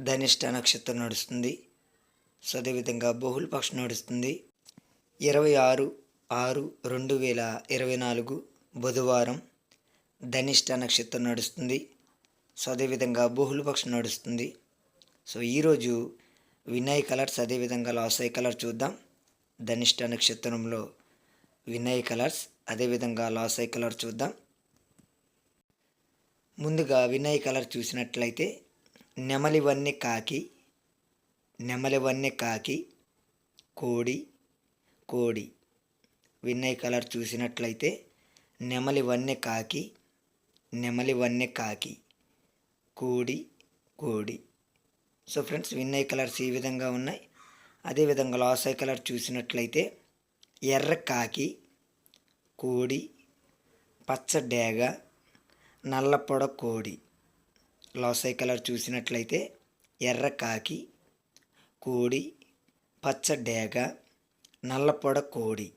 ధనిష్ట నక్షత్రం నడుస్తుంది. సో అదేవిధంగా బహుళపక్షం నడుస్తుంది. ఇరవై ఆరు ఆరు రెండు వేల ఇరవై నాలుగు బుధవారం ధనిష్ట నక్షత్రం నడుస్తుంది. సో అదేవిధంగా బహుళపక్షం నడుస్తుంది. సో ఈరోజు వినయ్ కలర్స్ అదేవిధంగా లాసై కలర్ చూద్దాం. ధనిష్ట నక్షత్రంలో వినయ్ కలర్స్ అదేవిధంగా లాసై కలర్ చూద్దాం. ముందుగా వినయ్ కలర్ చూసినట్లయితే నెమలివన్నె కాకి నెమలివన్నె కాకి కోడి కోడి. విన్నయ్ కలర్ చూసినట్లయితే నెమలివన్నె కాకి నెమలివన్నె కాకి. కోడి కోడి. సో ఫ్రెండ్స్ విన్నయ్ కలర్స్ ఈ విధంగా ఉన్నాయి. అదేవిధంగా లాసై కలర్ చూసినట్లయితే ఎర్ర కాకి కోడి పచ్చ డేగ నల్లపొడ కోడి. లోసై కలర్ చూసినట్లయితే ఎర్ర కాకి కోడి పచ్చ డేగ నల్లపొడ కోడి.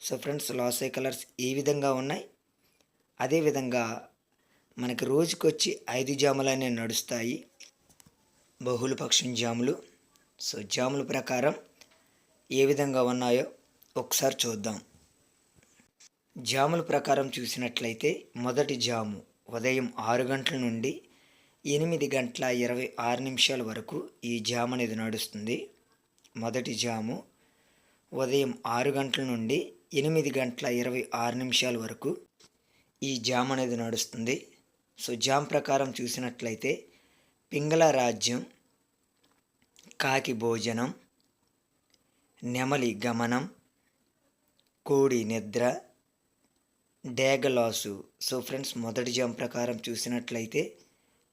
సో ఫ్రెండ్స్ లాసై కలర్స్ ఈ విధంగా ఉన్నాయి. అదేవిధంగా మనకి రోజుకొచ్చి ఐదు జాములు అనేవి నడుస్తాయి. బహుళ పక్షం జాములు. సో జాముల ప్రకారం ఏ విధంగా ఉన్నాయో ఒకసారి చూద్దాం. జాముల ప్రకారం చూసినట్లయితే మొదటి జాము ఉదయం ఆరు గంటల నుండి ఎనిమిది గంటల ఇరవై ఆరు నిమిషాల వరకు ఈ జామ్ అనేది నడుస్తుంది. మొదటి జాము ఉదయం ఆరు గంటల నుండి ఎనిమిది గంటల ఇరవై ఆరు నిమిషాల వరకు ఈ జామ్ అనేది నడుస్తుంది. సో జామ్ ప్రకారం చూసినట్లయితే పింగళ రాజ్యం కాకి భోజనం నెమలి గమనం కోడి నిద్ర డేగలాసు సో ఫ్రెండ్స్ మొదటి జామ్ ప్రకారం చూసినట్లయితే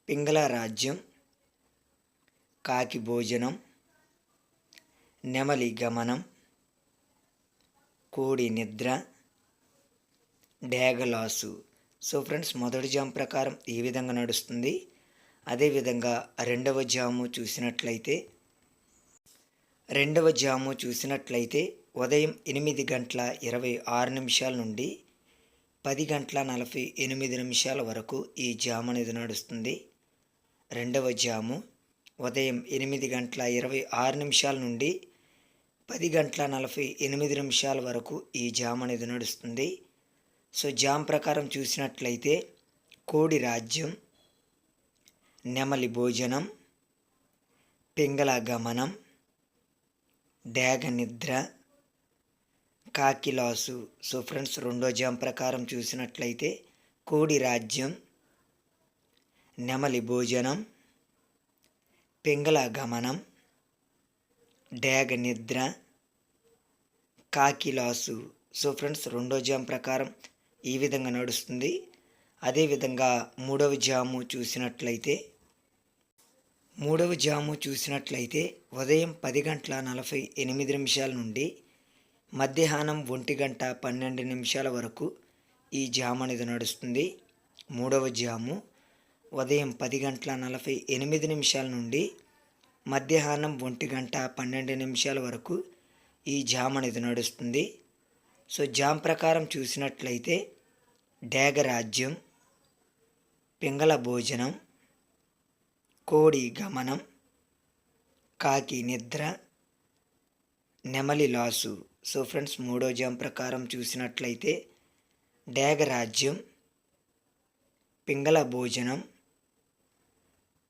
పింగళ రాజ్యం కాకి భోజనం నెమలి గమనం కోడి నిద్ర డేగలాసు సో ఫ్రెండ్స్ మొదటి జామ్ ప్రకారం ఈ విధంగా నడుస్తుంది. అదేవిధంగా రెండవ జాము చూసినట్లయితే రెండవ జాము చూసినట్లయితే ఉదయం ఎనిమిది గంటల ఇరవై ఆరు నిమిషాల నుండి పది గంటల నలభై ఎనిమిది నిమిషాల వరకు ఈ జాము అనేది నడుస్తుంది. రెండవ జాము. ఉదయం ఎనిమిది గంటల ఇరవై ఆరు నిమిషాల నుండి పది గంటల నలభై ఎనిమిది నిమిషాల వరకు ఈ జామ్ అనేది నడుస్తుంది. సో జామ్ ప్రకారం చూసినట్లయితే కోడి రాజ్యం నెమలి భోజనం పింగళ గమనం డేగ నిద్ర కాకిలాసు. సో ఫ్రెండ్స్ రెండో జామ్ ప్రకారం చూసినట్లయితే కోడి రాజ్యం నెమలి భోజనం పింగళ గమనం డేగ నిద్ర కాకిలాసు. సో ఫ్రెండ్స్ రెండో జామ్ ప్రకారం ఈ విధంగా నడుస్తుంది. అదేవిధంగా మూడవ జాము చూసినట్లయితే మూడవ జాము చూసినట్లయితే ఉదయం పది గంటల నలభై ఎనిమిది నిమిషాల నుండి మధ్యాహ్నం ఒంటి గంట పన్నెండు నిమిషాల వరకు ఈ జాము అనేది నడుస్తుంది. మూడవ జాము ఉదయం పది గంటల నలభై ఎనిమిది నిమిషాల నుండి మధ్యాహ్నం ఒంటి గంట పన్నెండు నిమిషాల వరకు ఈ జామ్ అనేది నడుస్తుంది. సో జామ్ ప్రకారం చూసినట్లయితే డేగరాజ్యం పింగళ భోజనం కోడి గమనం కాకి నిద్ర నెమలి లాసు. సో ఫ్రెండ్స్ మూడో జామ్ ప్రకారం చూసినట్లయితే డేగరాజ్యం పింగళ భోజనం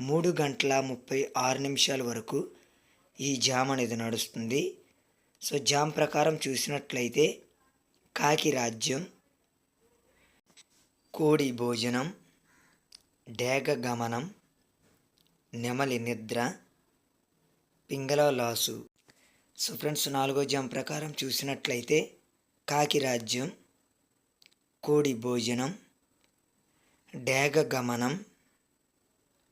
మూడు గంటల ముప్పై ఆరు నిమిషాల వరకు ఈ జామ్ అనేది నడుస్తుంది. సో జామ్ ప్రకారం చూసినట్లయితే కాకి రాజ్యం కోడి భోజనం డేగ గమనం నెమలి నిద్ర పింగళ లాసు. సో ఫ్రెండ్స్ నాలుగో జామ్ ప్రకారం చూసినట్లయితే కాకి రాజ్యం కోడి భోజనం డేగ గమనం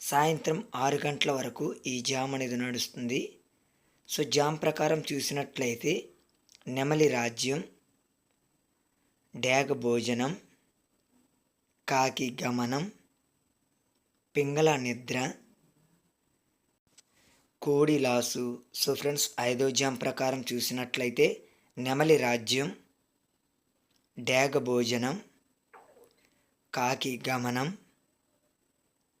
సాయంత్రం ఆరు గంటల వరకు ఈ జామ్ అనేది నడుస్తుంది. సో జామ్ ప్రకారం చూసినట్లయితే నెమలి రాజ్యం డ్యాగ భోజనం కాకి గమనం పింగళ నిద్ర కోడి లాసు. సో ఫ్రెండ్స్ ఐదో జామ్ ప్రకారం చూసినట్లయితే నెమలి రాజ్యం డేగ భోజనం కాకి గమనం